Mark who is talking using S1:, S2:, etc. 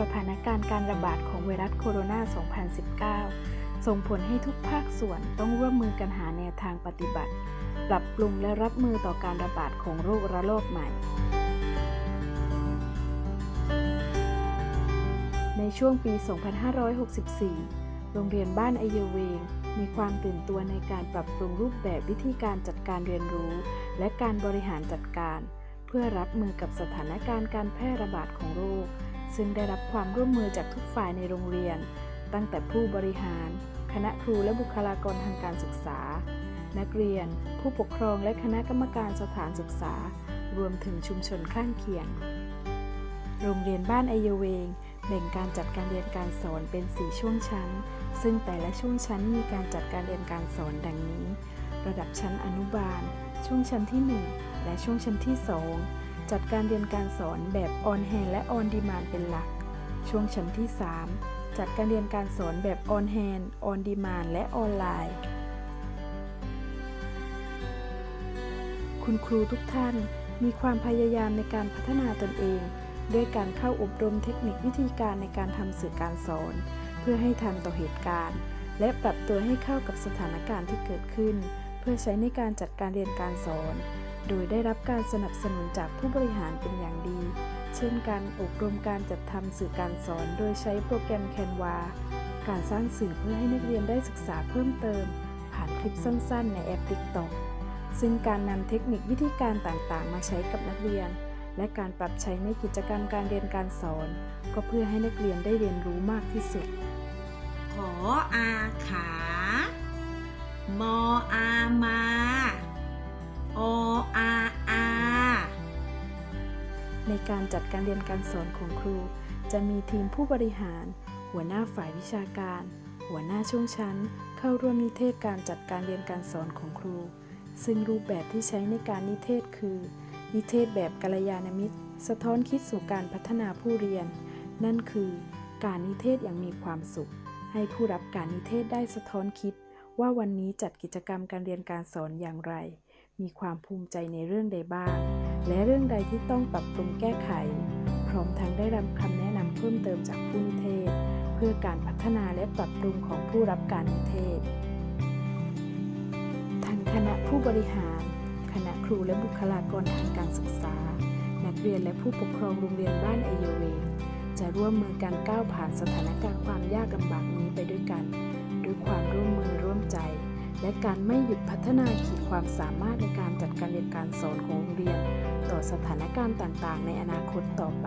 S1: สถานการณ์การระบาดของไวรัสโคโรนา 2019 ส่งผลให้ทุกภาคส่วนต้องร่วมมือกันหาแนวทางปฏิบัติ ปรับปรุงและรับมือต่อการระบาดของโรคระลอกใหม่ ในช่วงปี 2564 โรงเรียนบ้านไอเยเวง มีความตื่นตัวในการปรับปรุงรูปแบบวิธีการจัดการเรียนรู้ และการบริหารจัดการ เพื่อรับมือกับสถานการณ์การแพร่ระบาดของโรค ซึ่งได้รับความร่วมมือจากทุกฝ่ายในโรงเรียน ตั้งแต่ผู้บริหาร คณะครูและบุคลากรทางการศึกษา นักเรียน ผู้ปกครองและคณะกรรมการสถานศึกษา รวมถึงชุมชนข้างเคียง โรงเรียนบ้านไอเยเวงแบ่งการจัดการเรียนการสอนเป็น 4 ช่วงชั้น ซึ่งแต่ละช่วงชั้นมีการจัดการเรียนการสอนดังนี้ ระดับชั้นอนุบาล ช่วงชั้นที่ 1 และช่วงชั้นที่ 2 จัดการเรียนการสอนแบบออนแฮนและออนดีมานเป็นหลัก ช่วงชั้นที่ 3 จัดการเรียนการสอนแบบออนแฮนออนดีมานและออนไลน์ คุณครูทุกท่านมีความพยายามในการพัฒนาตนเอง ด้วยการเข้าอบรมเทคนิควิธีการในการทำสื่อการสอน เพื่อให้ทันต่อเหตุการณ์ และปรับตัวให้เข้ากับสถานการณ์ที่เกิดขึ้น เพื่อใช้ในการจัดการเรียนการสอน โดยได้รับการสนับสนุนจากผู้บริหารเป็นอย่างดี เช่นการอบรมการจัดทำสื่อการสอนโดยใช้โปรแกรม Canva การสร้างสื่อเพื่อให้นักเรียนได้ศึกษาเพิ่มเติม ผ่านคลิปสั้นๆ ในแอป TikTok ซึ่งการนำเทคนิควิธีการต่างๆ มาใช้กับนักเรียน และการปรับใช้ในกิจกรรมการเรียนการสอน ก็เพื่อให้นักเรียนได้เรียนรู้มากที่สุด
S2: ขออาขา มออามา
S1: ในการจัดการเรียนการสอนของครู จะมีทีมผู้บริหาร หัวหน้าฝ่ายวิชาการ หัวหน้าช่วงชั้น เข้าร่วมนิเทศการจัดการเรียนการสอนของครู ซึ่งรูปแบบที่ใช้ในการนิเทศคือ นิเทศแบบกัลยาณมิตร สะท้อนคิดสู่การพัฒนาผู้เรียน นั่นคือ การนิเทศอย่างมีความสุข ให้ผู้รับการนิเทศได้สะท้อนคิด ว่าวันนี้จัดกิจกรรมการเรียนการสอนอย่างไร มีความภูมิใจในเรื่องใดบ้าง และเรื่องใดที่ต้องปรับปรุงแก้ไข พร้อมทั้งได้รับคำแนะนำเพิ่มเติมจากผู้นิเทศ เพื่อการพัฒนาและปรับปรุงของผู้รับการนิเทศทางคณะผู้บริหาร คณะครูและบุคลากรทางการศึกษา นักเรียนและผู้ปกครองโรงเรียนบ้านไอโยเวงจะร่วมมือกันก้าวผ่านสถานการณ์ความยากลำบากนี้ไปด้วยกัน ด้วยความร่วมมือร่วมใจ และการไม่หยุดพัฒนาขีดความสามารถในการจัดการเรียนการสอนของโรงเรียน ต่อสถานการณ์ต่างๆ ในอนาคตต่อไป